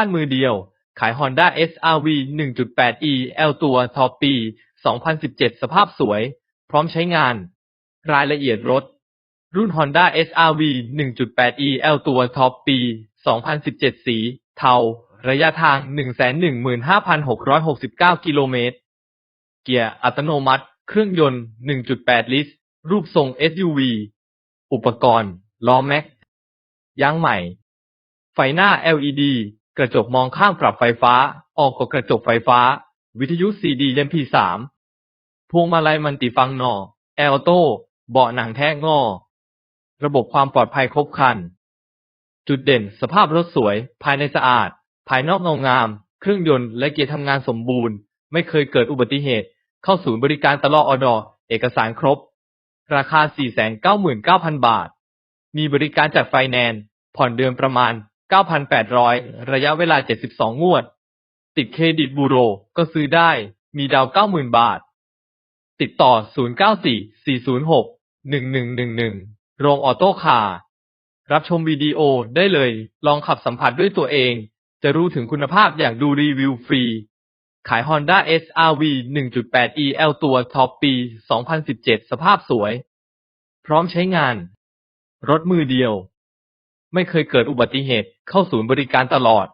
บ้านมือเดียว ขาย Honda SRV 1.8e L ตัวท็อปปี 2017 สภาพสวย พร้อมใช้งาน รายละเอียดรถ รุ่น Honda SRV 1.8e L ตัวท็อปปี 2017 สี เทา ระยะทาง 115,669 กิโลเมตร เกียร์อัตโนมัติ เครื่องยนต์ 1.8 ลิตร รูปทรง SUV อุปกรณ์ ล้อแม็ก ยางใหม่ ไฟหน้า LED กระจกมองข้างปรับไฟฟ้า ออกกับกระจกไฟฟ้า วิทยุ CD MP3 พวงมาลัยมันติฟังก์นอ แอลโต้ เบาะหนังแท้งอ ระบบความปลอดภัยครบครัน จุดเด่น สภาพรถสวย ภายในสะอาด ภายนอกเงางาม เครื่องยนต์และเกียร์ทำงานสมบูรณ์ ไม่เคยเกิดอุบัติเหตุ เข้าศูนย์บริการตลอดอดอเอกสารครบ ราคา 499,000 บาท มีบริการจัดไฟแนนซ์ ผ่อนเดือนประมาณ 9,800 ระยะเวลา 72 งวด ติดเครดิตบูโรก็ซื้อได้ มีดาว 90,000 บาท ติดต่อ 0944061111 โรงออโต้คาร์รับชมวิดีโอได้เลย ลองขับสัมผัสด้วยตัวเอง จะรู้ถึงคุณภาพอย่างดูรีวิวฟรี ขาย Honda SRV 1.8e L ตัวท็อปปี 2017 สภาพสวย พร้อมใช้งาน รถมือเดียว ไม่เคยเกิดอุบัติเหตุเข้าศูนย์บริการตลอด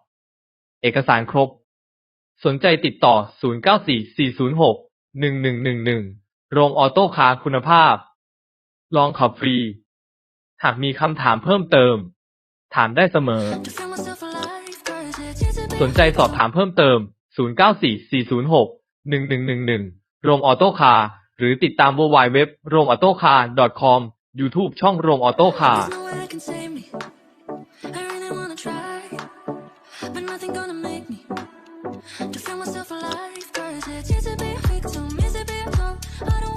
เอกสารครบ สนใจติดต่อ 0944061111 โรงออโต้คาร์คุณภาพ ลองขับฟรี หากมีคำถามเพิ่มเติม ถามได้เสมอ สนใจสอบถามเพิ่มเติม 0944061111 โรงออโต้คาร์หรือติดตาม w w w โรงออโต้คาร์ .com YouTube ช่องโรงออโต้คาร์ tried, but nothing gonna make me to feel myself alive. Cause it's easy to be a victim, easy to be a hoe. I don't